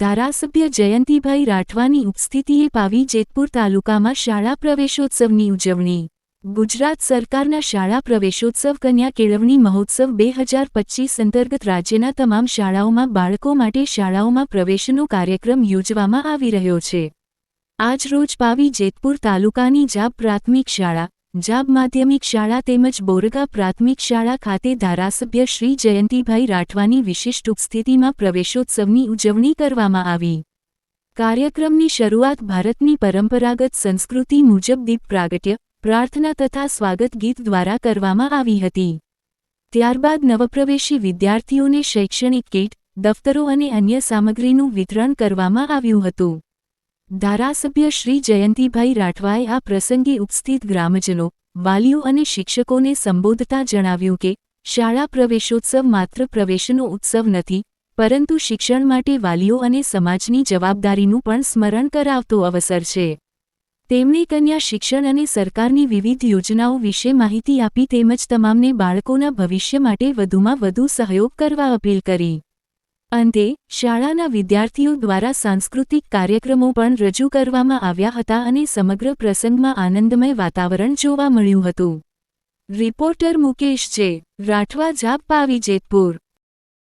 ધારાસભ્ય જયંતિભાઈ રાઠવાની ઉપસ્થિતિએ પાવી જેતપુર તાલુકામાં શાળા પ્રવેશોત્સવની ઉજવણી. ગુજરાત સરકારના શાળા પ્રવેશોત્સવ કન્યા કેળવણી મહોત્સવ બે હજાર પચ્ચીસ અંતર્ગત રાજ્યના તમામ શાળાઓમાં બાળકો માટે શાળાઓમાં પ્રવેશનો કાર્યક્રમ યોજવામાં આવી રહ્યો છે. આજ રોજ પાવી જેતપુર તાલુકાની જાપ પ્રાથમિક શાળા જાબ માધ્યમિક શાળા તેમજ બોરગા પ્રાથમિક શાળા ખાતે ધારાસભ્ય શ્રી જયંતિભાઈ રાઠવાની વિશિષ્ટ ઉપસ્થિતિમાં પ્રવેશોત્સવની ઉજવણી કરવામાં આવી. કાર્યક્રમની શરૂઆત ભારતની પરંપરાગત સંસ્કૃતિ મુજબ દીપ પ્રાગટ્ય, પ્રાર્થના તથા સ્વાગત ગીત દ્વારા કરવામાં આવી હતી. ત્યારબાદ નવપ્રવેશી વિદ્યાર્થીઓને શૈક્ષણિક કીટ, દફતરો અને અન્ય સામગ્રીનું વિતરણ કરવામાં આવ્યું હતું. ધારાસભ્ય શ્રી જયંતિભાઈ રાઠવાએ આ પ્રસંગે ઉપસ્થિત ગ્રામજનો, વાલીઓ અને શિક્ષકોને સંબોધતા જણાવ્યું કે, શાળા પ્રવેશોત્સવ માત્ર પ્રવેશનો ઉત્સવ નથી, પરંતુ શિક્ષણ માટે વાલીઓ અને સમાજની જવાબદારીનું પણ સ્મરણ કરાવતો અવસર છે. તેમણે કન્યા શિક્ષણ અને સરકારની વિવિધ યોજનાઓ વિશે માહિતી આપી તેમજ તમામને બાળકોના ભવિષ્ય માટે વધુમાં વધુ સહયોગ કરવા અપીલ કરી. અંતે, શાળાના વિદ્યાર્થીઓ દ્વારા સાંસ્કૃતિક કાર્યક્રમો પણ રજૂ કરવામાં આવ્યા હતા અને સમગ્ર પ્રસંગમાં આનંદમય વાતાવરણ જોવા મળ્યું હતું. રિપોર્ટર મુકેશ જે રાઠવા જાપ પાવી જેતપુર